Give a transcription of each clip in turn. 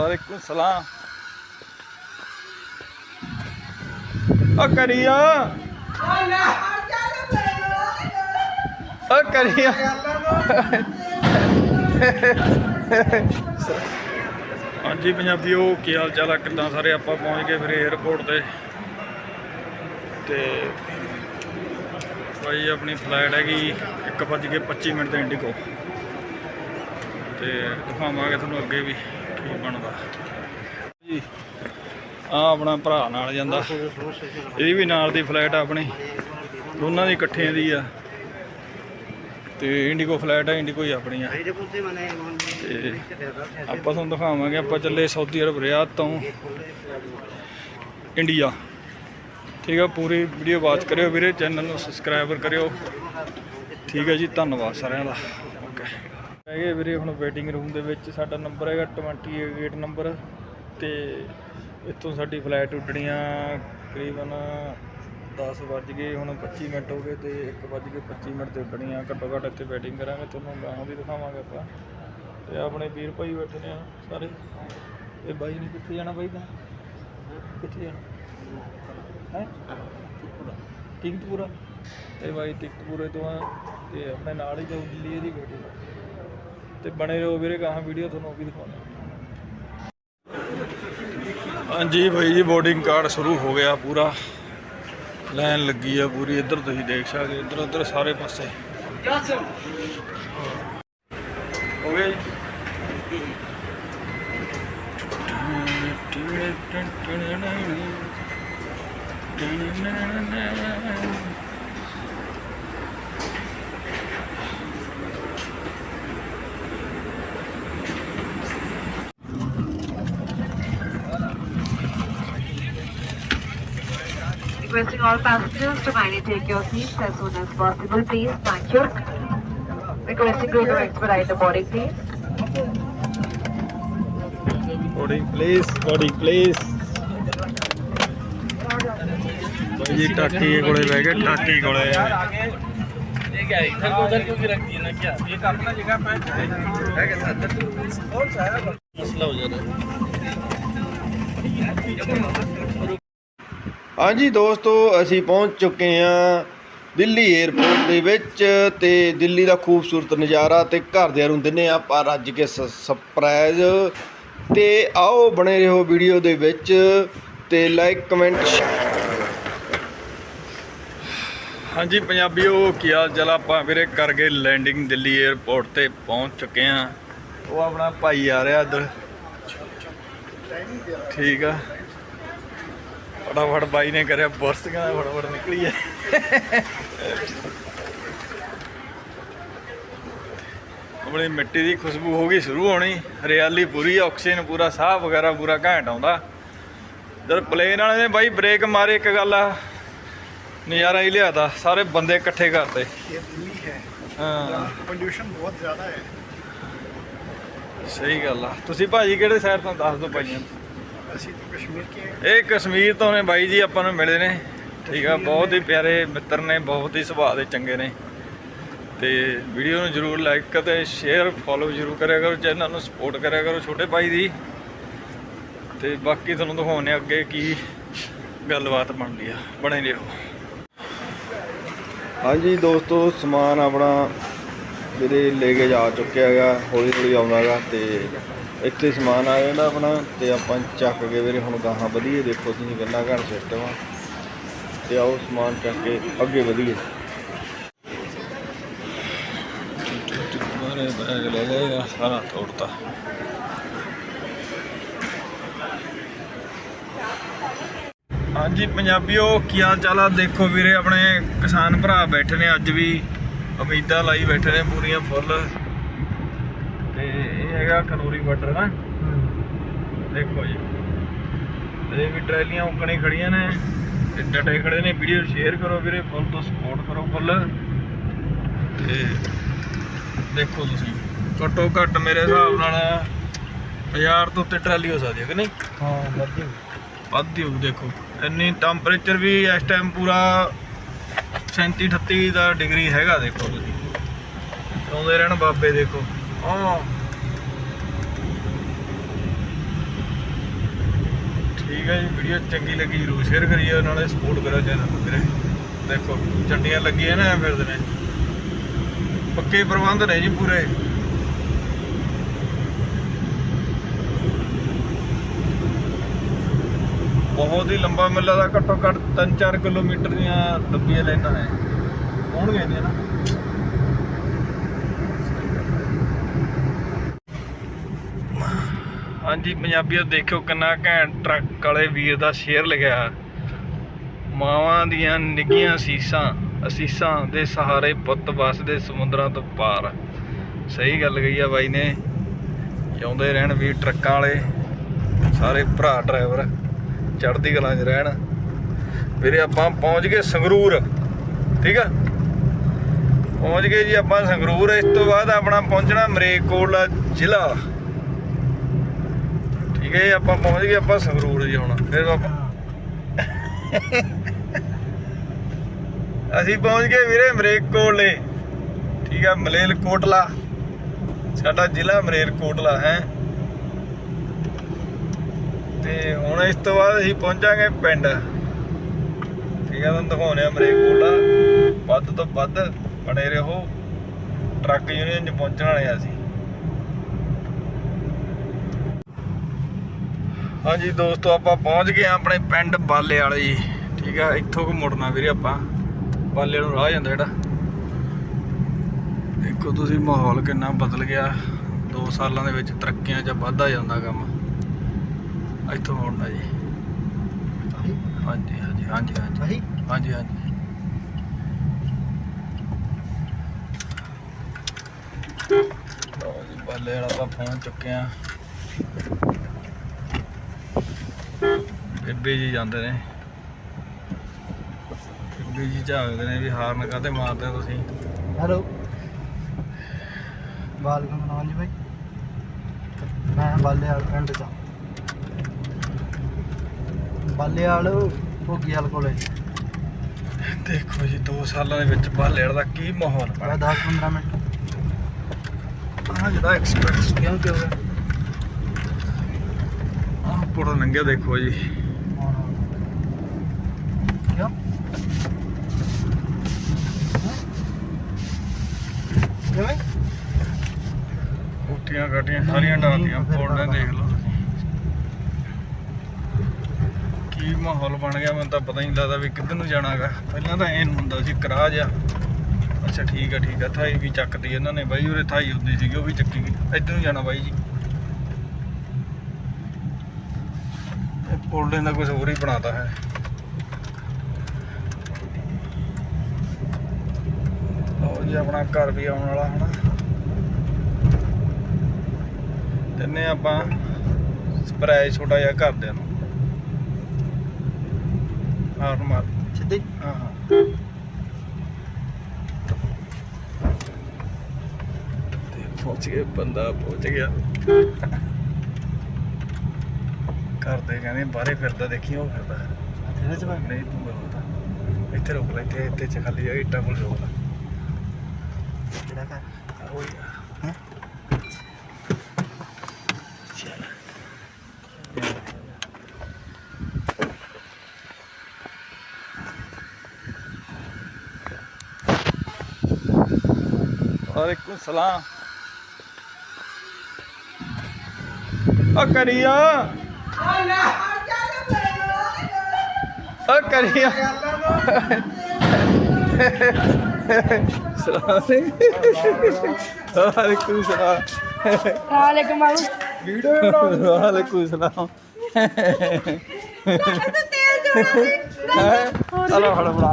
ਵਾਲੇਕੁਮ ਸਲਾਮ। ਓ ਕਰੀਆ। ਓ ਕਰੀਆ। ਹਾਂਜੀ ਪੰਜਾਬੀਓ, ਕੀ ਹਾਲ ਚਾਲ ਆ? ਕਿੱਦਾਂ ਸਾਰੇ? ਆਪਾਂ ਪਹੁੰਚ ਗਏ ਫਿਰ 에어ਪੋਰਟ ਤੇ। ਤੇ ਭਾਈ, ਆਪਣੀ ਫਲਾਈਟ ਹੈਗੀ 1:25 ਮਿੰਟ ਦੇ ਇੰਡੀਗੋ ਤੇ ਦਿਖਾਵਾਂਗੇ ਤੁਹਾਨੂੰ ਅੱਗੇ ਵੀ। ਕੀ ਬਣਦਾ। ਜੀ ਆ ਆਪਣਾ ਭਰਾ ਨਾਲ ਜਾਂਦਾ। ਇਹਦੀ ਵੀ ਨਾਲ ਦੀ ਫਲੈਟ ਆ ਆਪਣੀ। ਦੋਨਾਂ ਦੀ ਇਕੱਠਿਆਂ ਦੀ ਆ। ਤੇ ਇੰਡੀਗੋ ਫਲੈਟ ਆ, ਇੰਡੀਗੋ ਹੀ ਆਪਣੀ ਆ। ਤੇ ਆਪਾਂ ਤੁਹਾਨੂੰ ਦਿਖਾਵਾਂਗੇ, ਆਪਾਂ ਚੱਲੇ ਸਾਊਦੀ ਅਰਬ, ਰਿਆਦ ਤੋਂ ਇੰਡੀਆ। ਠੀਕ ਆ, ਪੂਰੀ ਵੀਡੀਓ ਵਾਚ ਕਰਿਓ ਵੀਰੇ ਚੈਨਲ ਨੂੰ ਸਬਸਕ੍ਰਾਈਬਰ ਕਰਿਓ। ਠੀਕ ਹੈ ਜੀ, ਧੰਨਵਾਦ ਸਾਰਿਆਂ ਦਾ। ਹੈਗੇ ਵੀਰੇ, ਹੁਣ ਵੇਟਿੰਗ ਰੂਮ ਦੇ ਵਿੱਚ ਸਾਡਾ ਨੰਬਰ ਹੈਗਾ 28 ਨੰਬਰ ਤੇ ਇੱਥੋਂ ਸਾਡੀ ਫਲਾਈਟ ਆ ਕਰੀਬਨ 10 ਵੱਜ ਗਏ, ਹੁਣ 25 ਮਿੰਟ ਹੋ ਗਏ ਤੇ 1 ਵੱਜ ਕੇ 25 ਮਿੰਟ ਤੇ ਉੱਡਣੀਆਂ। ਘੱਟੋ ਘੱਟ ਇੱਥੇ ਵੇਟਿੰਗ ਕਰਾਂਗੇ, ਤੁਹਾਨੂੰ ਗਾਹਾਂ ਵੀ ਦਿਖਾਵਾਂਗੇ ਆਪਾਂ। ਤੇ ਆਪਣੇ ਵੀਰ ਭਾਈ ਬੈਠੇ ਨੇ ਸਾਰੇ। ਇਹ ਬਾਈ ਨੇ ਕਿੱਥੇ ਜਾਣਾ ਬਾਈ ਦਾ ਕਿੱਥੇ ਜਾਣਾ? ਹੈ? ਟਿਕਟਪੂਰਾ। ਇਹ ਬਾਈ ਟਿਕਟਪੂਰੇ ਤੋਂ ਆ, ਤੇ ਆਪਣੇ ਨਾਲ ਹੀ ਜਾਊ ਦਿੱਲੀ ਦੀ ਬੇਟੀ ਤੇ ਬਣੇ ਰਹੋ ਵੀਰੇ, ਗਾਹਾਂ ਵੀਡੀਓ ਤੁਹਾਨੂੰ ਉਹ ਵੀ ਦਿਖਾਉਣਾ ਹਾਂਜੀ ਭਾਈ ਜੀ ਬੋਰਡਿੰਗ ਕਾਰਡ ਸ਼ੁਰੂ ਹੋ ਗਿਆ ਪੂਰਾ। ਲਾਈਨ ਲੱਗੀ ਆ ਪੂਰੀ, ਇੱਧਰ ਤੁਸੀਂ ਦੇਖ ਸਕਦੇ ਇੱਧਰ ਉੱਧਰ ਸਾਰੇ ਪਾਸੇ। ਹੋ ਗਿਆ ਜੀ। requesting all passengers to kindly take your seats as soon as possible, please. Thank you. Requesting you to expedite the boarding, please. Boarding, please. Boarding, please. ये टाटी के गोले रह गए टाटी के गोले ये क्या इधर को उधर क्यों की रख दिए ना क्या ये अपना जगह पे है क्या साथ कौन सा है मसला हो जा है ਹਾਂਜੀ ਦੋਸਤੋ, ਅਸੀਂ ਪਹੁੰਚ ਚੁੱਕੇ ਹਾਂ ਦਿੱਲੀ 에ਅਰਪੋਰਟ ਦੇ ਵਿੱਚ ਤੇ ਦਿੱਲੀ ਦਾ ਖੂਬਸੂਰਤ ਨਜ਼ਾਰਾ ਤੇ ਘਰਦਿਆਂ ਨੂੰ ਦਿੰਨੇ ਆ ਪਰ ਰੱਜ ਕੇ ਸਰਪ੍ਰਾਈਜ਼ ਤੇ ਆਓ ਬਣੇ ਰਹੋ ਵੀਡੀਓ ਦੇ ਵਿੱਚ ਤੇ ਲਾਈਕ ਕਮੈਂਟ ਹਾਂਜੀ ਪੰਜਾਬੀਓ, ਕੀ ਹਾਲ ਚਾਲ ਆਪਾਂ ਵੀਰੇ ਕਰ ਗਏ ਲੈਂਡਿੰਗ ਦਿੱਲੀ 에ਅਰਪੋਰਟ ਤੇ ਪਹੁੰਚ ਚੁੱਕੇ ਹਾਂ। ਉਹ ਆਪਣਾ ਭਾਈ ਆ ਰਿਹਾ ਇੱਧਰ। ਠੀਕ ਆ। ਫਟਾਫਟ ਬਾਈ ਨੇ ਕਰਿਆ ਬਰਸੀਆਂ ਫਟਾਫਟ ਨਿਕਲੀ ਹੈ ਆਪਣੀ ਮਿੱਟੀ ਦੀ ਖੁਸ਼ਬੂ ਹੋ ਗਈ ਸ਼ੁਰੂ ਹੋਣੀ। ਹਰਿਆਲੀ ਪੂਰੀ ਆਕਸੀਜਨ ਪੂਰਾ ਸਾਹ ਵਗੈਰਾ ਪੂਰਾ ਘੈਂਟ ਆਉਂਦਾ। ਜਦ ਪਲੇਨ ਵਾਲੇ ਨੇ ਬਾਈ ਬ੍ਰੇਕ ਮਾਰੇ ਇੱਕ ਗੱਲ ਆ। ਨਜ਼ਾਰਾ ਹੀ ਲਿਆਦਾ ਸਾਰੇ ਬੰਦੇ ਇਕੱਠੇ ਕਰਤੇ ਸਹੀ ਗੱਲ ਆ। ਤੁਸੀਂ ਭਾਜੀ ਕਿਹੜੇ ਸ਼ਹਿਰ ਤੋਂ ਦੱਸ ਦੋ ਭਾਈਆਂ ਕਸ਼ਮੀਰ ਇਹ ਕਸ਼ਮੀਰ ਤੋਂ ਨੇ ਬਾਈ ਜੀ ਆਪਾਂ ਨੂੰ ਮਿਲੇ ਨੇ। ਠੀਕ ਆ ਬਹੁਤ ਹੀ ਪਿਆਰੇ ਮਿੱਤਰ ਨੇ ਬਹੁਤ ਹੀ ਸੁਭਾਅ ਦੇ ਚੰਗੇ ਨੇ। ਤੇ ਵੀਡੀਓ ਨੂੰ ਜਰੂਰ ਲਾਈਕ ਅਤੇ ਸ਼ੇਅਰ ਫੋਲੋ ਜਰੂਰ ਕਰਿਆ ਕਰੋ ਚੈਨਲ ਨੂੰ ਸਪੋਰਟ ਕਰਿਆ ਕਰੋ ਛੋਟੇ ਭਾਈ ਦੀ। ਤੇ ਬਾਕੀ ਤੁਹਾਨੂੰ ਦਿਖਾਉਣੇ ਅੱਗੇ ਕੀ ਗੱਲਬਾਤ ਬਣਦੀ ਆ ਬਣੇ ਰਹੋ। ਹਾਂਜੀ ਦੋਸਤੋ ਸਮਾਨ ਆਪਣਾ ਜਿਹੜੇ ਲੈ ਕੇ ਜਾ ਚੁੱਕਿਆ ਹੈਗਾ ਹੌਲੀ ਹੌਲੀ ਆਉਣਾਗਾ ਤੇ ਇੱਥੇ ਸਮਾਨ ਆ ਜਾਂਦਾ ਆਪਣਾ ਤੇ ਆਪਾਂ ਚੱਕ ਕੇ ਵੀਰੇ ਹੁਣ ਗਾਹਾਂ ਵਧੀਏ ਦੇਖੋ ਤੁਸੀਂ ਕਿੰਨਾ ਘਣ ਸਿਸਟਮ ਆ। ਤੇ ਆਓ ਸਮਾਨ ਚੱਕ ਕੇ ਅੱਗੇ ਵਧੀਏ। ਮਾਰੇ ਬੈਗ ਲੈ ਲਿਆ ਸਾਰਾ ਤੋੜਤਾ। ਹਾਂਜੀ ਪੰਜਾਬੀਓ ਕੀ ਹਾਲ ਚਾਲ ਆ? ਦੇਖੋ ਵੀਰੇ ਆਪਣੇ ਕਿਸਾਨ ਭਰਾ ਬੈਠੇ ਨੇ ਅੱਜ ਵੀ। ਉਮੀਦਾਂ ਲਾਈ ਬੈਠੇ ਨੇ ਪੂਰੀਆਂ ਫੁੱਲ। ਹੈਗਾ ਕਨੋਰੀ ਬਾਰਡਰ ਨਾ। ਦੇਖੋ ਜੀ। ਇਹ ਵੀ ਟਰੈਲੀਆਂ ਉੱਕਣੇ ਖੜੀਆਂ ਨੇ। ਤੇ ਡਟੇ ਖੜੇ ਨੇ। ਵੀਡੀਓ ਸ਼ੇਅਰ ਕਰੋ ਵੀਰੇ ਫੁੱਲ ਤੋਂ ਸਪੋਰਟ ਕਰੋ ਫੁੱਲ ਤੇ ਦੇਖੋ ਤੁਸੀਂ। ਘੱਟੋ ਘੱਟ ਮੇਰੇ ਹਿਸਾਬ ਨਾਲ 1000 ਤੋਂ ਉੱਤੇ ਟਰਾਲੀ ਹੋ ਸਕਦੀ ਹੈ ਕਿ ਨਹੀਂ? ਹਾਂ ਵੱਧੀ ਵੱਧੀ ਹੋਊ ਦੇਖੋ। ਇੰਨੀ ਟੈਂਪਰੇਚਰ ਵੀ ਇਸ ਟਾਈਮ ਪੂਰਾ 37 38 ਦਾ ਡਿਗਰੀ ਹੈਗਾ ਦੇਖੋ ਤੁਸੀਂ। ਆਉਂਦੇ ਰਹਿਣ ਬਾਬੇ ਦੇਖੋ। ਆਹ ਠੀਕ ਹੈ ਜੀ, ਵੀਡੀਓ ਚੰਗੀ ਲੱਗੀ ਜਰੂਰ ਸ਼ੇਅਰ ਕਰੀਓ, ਨਾਲੇ ਸਪੋਰਟ ਕਰੋ ਚੈਨਲ ਨੂੰ ਵੀਰੇ। ਦੇਖੋ, ਚੰਡੀਆਂ ਲੱਗੀਆਂ ਨਾ ਫਿਰਦੇ ਨੇ। ਪੱਕੇ ਪ੍ਰਬੰਧ ਨੇ ਜੀ ਪੂਰੇ। ਬਹੁਤ ਹੀ ਲੰਬਾ ਮੇਲਾ ਦਾ, ਘੱਟੋ ਘੱਟ 3-4 ਕਿਲੋਮੀਟਰ ਦੀਆਂ ਲੰਬੀਆਂ ਲਾਈਨਾਂ ਨੇ। ਹੋਣਗੀਆਂ ਨੇ ਨਾ? ਹਾਂਜੀ ਪੰਜਾਬੀਓ ਦੇਖਿਓ ਕਿੰਨਾ ਘੈਂਟ ਟਰੱਕ ਵਾਲੇ ਵੀਰ ਦਾ ਸ਼ੇਰ ਲਿਖਿਆ ਮਾਵਾਂ ਦੀਆਂ ਨਿੱਗੀਆਂ ਸੀਸਾਂ, ਅਸੀਸਾਂ ਦੇ ਸਹਾਰੇ ਪੁੱਤ ਵਸਦੇ ਸਮੁੰਦਰਾਂ ਤੋਂ ਪਾਰ। ਸਹੀ ਗੱਲ ਕਹੀ ਆ ਬਾਈ ਨੇ। ਜਿਉਂਦੇ ਰਹਿਣ ਵੀਰ ਟਰੱਕਾਂ ਵਾਲੇ, ਸਾਰੇ ਭਰਾ ਡਰਾਈਵਰ, ਚੜ੍ਹਦੀ ਕਲਾਂ 'ਚ ਰਹਿਣ। ਵੀਰੇ, ਆਪਾਂ ਪਹੁੰਚ ਗਏ ਸੰਗਰੂਰ, ਠੀਕ ਆ? ਪਹੁੰਚ ਗਏ ਜੀ ਆਪਾਂ ਸੰਗਰੂਰ, ਇਸ ਤੋਂ ਬਾਅਦ ਆਪਣਾ ਪਹੁੰਚਣਾ ਮਰੇਕੋਟਲਾ ਜ਼ਿਲ੍ਹਾ। ਠੀਕ ਆਪਾਂ ਪਹੁੰਚ ਗਏ, ਆਪਾਂ ਸੰਗਰੂਰ ਜੀ ਹੁਣ, ਫਿਰ ਆਪਾਂ ਅਸੀਂ ਪਹੁੰਚ ਗਏ ਵੀਰੇ ਮਰੇਕੋਟਲੇ। ਠੀਕ ਆ ਮਲੇਲ ਕੋਟਲਾ ਸਾਡਾ ਜ਼ਿਲ੍ਹਾ ਮਰੇਕੋਟਲਾ ਹੈ। ਤੇ ਹੁਣ ਇਸ ਤੋਂ ਬਾਅਦ ਅਸੀਂ ਪਹੁੰਚਾਂਗੇ ਪਿੰਡ। ਠੀਕ ਆ, ਤੁਹਾਨੂੰ ਦਿਖਾਉਣੇ ਆ ਮਰੇਕੋਟਲਾ ਵੱਧ ਤੋਂ ਵੱਧ ਬਣੇ ਰਹੋ। ਟਰੱਕ ਯੂਨੀਅਨ ਚ ਪਹੁੰਚਣ ਵਾਲੇ ਆ ਅਸੀਂ। ਹਾਂਜੀ ਦੋਸਤੋ ਆਪਾਂ ਪਹੁੰਚ ਗਏ ਆ ਆਪਣੇ ਪਿੰਡ ਬਾਲੇ ਵਾਲੇ ਜੀ। ਠੀਕ ਆ ਇੱਥੋਂ ਕੋ ਮੁੜਨਾ ਵੀਰੇ ਆਪਾਂ। ਬਾਲੇ ਨੂੰ ਰਾਹ ਜਾਂਦਾ ਜਿਹੜਾ। ਦੇਖੋ ਤੁਸੀਂ ਮਾਹੌਲ ਕਿੰਨਾ ਬਦਲ ਗਿਆ। 2 ਸਾਲਾਂ ਦੇ ਵਿੱਚ ਤਰੱਕੀਆਂ 'ਚ ਵਾਧਾ ਜਾਂਦਾ ਕੰਮ। ਇੱਥੋਂ ਮੁੜਨਾ ਜੀ। ਹਾਂਜੀ ਹਾਂਜੀ ਹਾਂਜੀ ਹਾਂਜੀ। ਹਾਂਜੀ ਹਾਂਜੀ। ਬਾਲੇ ਵਾਲਾ ਆਪਾਂ ਪਹੁੰਚ ਚੁੱਕੇ ਆ ਟਿੱਬੇ ਜੀ ਜਾਂਦੇ ਨੇ। ਟਿੱਬੇ ਜੀ ਝਾਕਦੇ ਨੇ ਵੀ ਹਾਰਨ ਕਾਤੇ ਮਾਰਦੇ ਹੋ ਤੁਸੀਂ। ਹੈਲੋ ਵਾਲਕਮ ਨਾਮ ਜੀ ਭਾਈ ਮੈਂ ਬਾਲੇਵਾਲ ਪਿੰਡ ਦਾ ਬਾਲੇਵਾਲ ਭੋਗੀਵਾਲ ਕੋਲੇ। ਦੇਖੋ ਜੀ 2 ਸਾਲਾਂ ਦੇ ਵਿੱਚ ਬਾਲੇੜ ਦਾ ਕੀ ਮਾਹੌਲ ਬੜਾ 10 15 ਮਿੰਟ। ਆਹ ਜਿਹੜਾ ਐਕਸਪੀਰੀਅੰਸ ਕਿਉਂ ਕਿਉਂ ਆ ਪੂਰਾ ਨੰਗੇ ਦੇਖੋ ਜੀ। ਮਾਹੌਲ ਬਣ ਗਿਆ, ਮੈਨੂੰ ਤਾਂ ਪਤਾ ਹੀ ਨਹੀਂ ਲੱਗਦਾ ਵੀ ਕਿੱਧਰ ਨੂੰ ਜਾਣਾਗਾ ਪਹਿਲਾਂ ਤਾਂ ਐਨ ਹੁੰਦਾ ਸੀ ਕਰਾ ਜਾ ਅੱਛਾ, ਠੀਕ ਹੈ ਠੀਕ ਹੈ ਥਾਈ ਵੀ ਚੱਕਦੀ ਇਹਨਾਂ ਨੇ ਬਾਈ, ਉਰੇ ਥਾਈ ਹੁੰਦੀ ਸੀਗੀ, ਉਹ ਵੀ ਚੱਕੀ ਗਈ। ਇੱਧਰ ਨੂੰ ਜਾਣਾ ਬਾਈ ਜੀ। ਇਹ ਪੋਲਡਿੰਗ ਦਾ ਕੁਝ ਹੋਰ ਹੀ ਬਣਾਤਾ ਹੈ। ਜੀ ਆਪਣਾ ਘਰ ਵੀ ਆਉਣ ਵਾਲਾ ਹਨਾ। ਦਿੰਨੇ ਆਪਾਂ ਸਪਰੇਅ ਛੋਟਾ ਜਿਹਾ ਘਰਦਿਆਂ ਨੂੰ। ਮਾਰ। ਸਿੱਧੀ? ਹਾਂ ਹਾਂ। ਪਹੁੰਚ ਗਿਆ ਬੰਦਾ ਪਹੁੰਚ ਗਿਆ। ਕਰਦੇ ਕਹਿੰਦੇ ਬਾਹਰੇ ਫਿਰਦਾ ਦੇਖੀ ਉਹ ਫਿਰਦਾ। ਇੱਥੇ ਰੁਕ ਲੈ ਇੱਥੇ ਇੱਥੇ ਚ ਖਾਲੀ ਇੱਟਾਂ ਕੋਲ ਰੁਕ ਲੈ। वालेकुम सलाम ओ करिया ओ करिया ਸਲਾਮ ਵਾਲੇਕੁਮ ਸਲਾਮ ਵਾਲੇਕੁਮ ਮਾਮੂ ਵੀਡੀਓ ਬਣਾਉਂਦਾ ਵਾਲੇਕੁਮ ਸਲਾਮ ਚਲੋ ਫੜ ਬੜਾ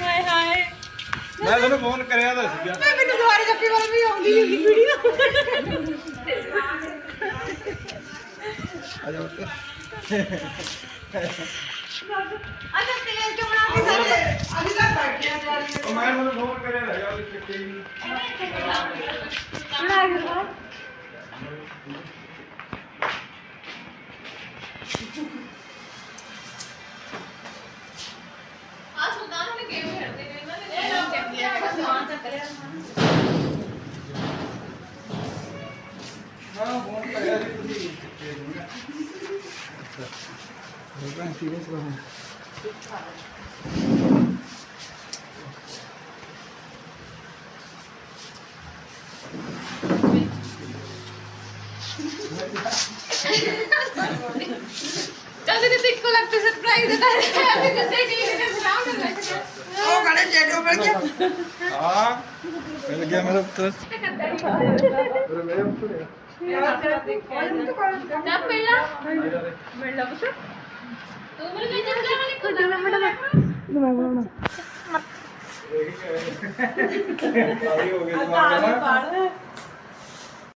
ਹਾਏ ਹਾਏ। ਮੈਂ ਤੁਹਾਨੂੰ ਫੋਨ ਕਰਿਆ ਤਾਂ ਸੀਗਾ। ਮੈਂ ਮੈਨੂੰ ਦੁਬਾਰਾ ਜੱਫੀ ਵਾਲੀ ਵੀ ਆਉਂਦੀ ਹੁੰਦੀ ਵੀਡੀਓ। ਆ ਜਾਓ ਉਹ ਮੈਂ ਤੁਹਾਨੂੰ ਫੋਨ ਕਰਿਆ ਤਾਂ ਯਾਰ ਚੱਕੇ ਨਹੀਂ ਬਣਾ ਕੇ ਖਾ ਆ ਸੁਲਤਾਨ ਨੇ ਗੇਮ ਖੇਡਦੇ ਨੇ ਇਹਨਾਂ ਨੇ ਚੈੱਕ ਕੀਤਾ ਸਮਾਨ ਚੱਕ ਰਿਹਾ ਹਾਂ ਫੋਨ ਕਰਿਆ ਜੀ ਤੁਸੀਂ ਚਾਚੇ ਦੇ ਇੱਕੋ ਲੱਗਦਾ ਸਰਪ੍ਰਾਈਜ਼ ਦਿੱਤਾ ਹੈ ਅਭੀ ਦੱਸੇ ਤੂੰ ਮੇਰੇ ਲਈ ਚੱਲ ਵਾਲੀ ਖੁਦਾ ਮੈਂ ਮੜਾ ਆਹੀ ਹੋ ਗਿਆ ਦਿਮਾਗ ਨਾਲ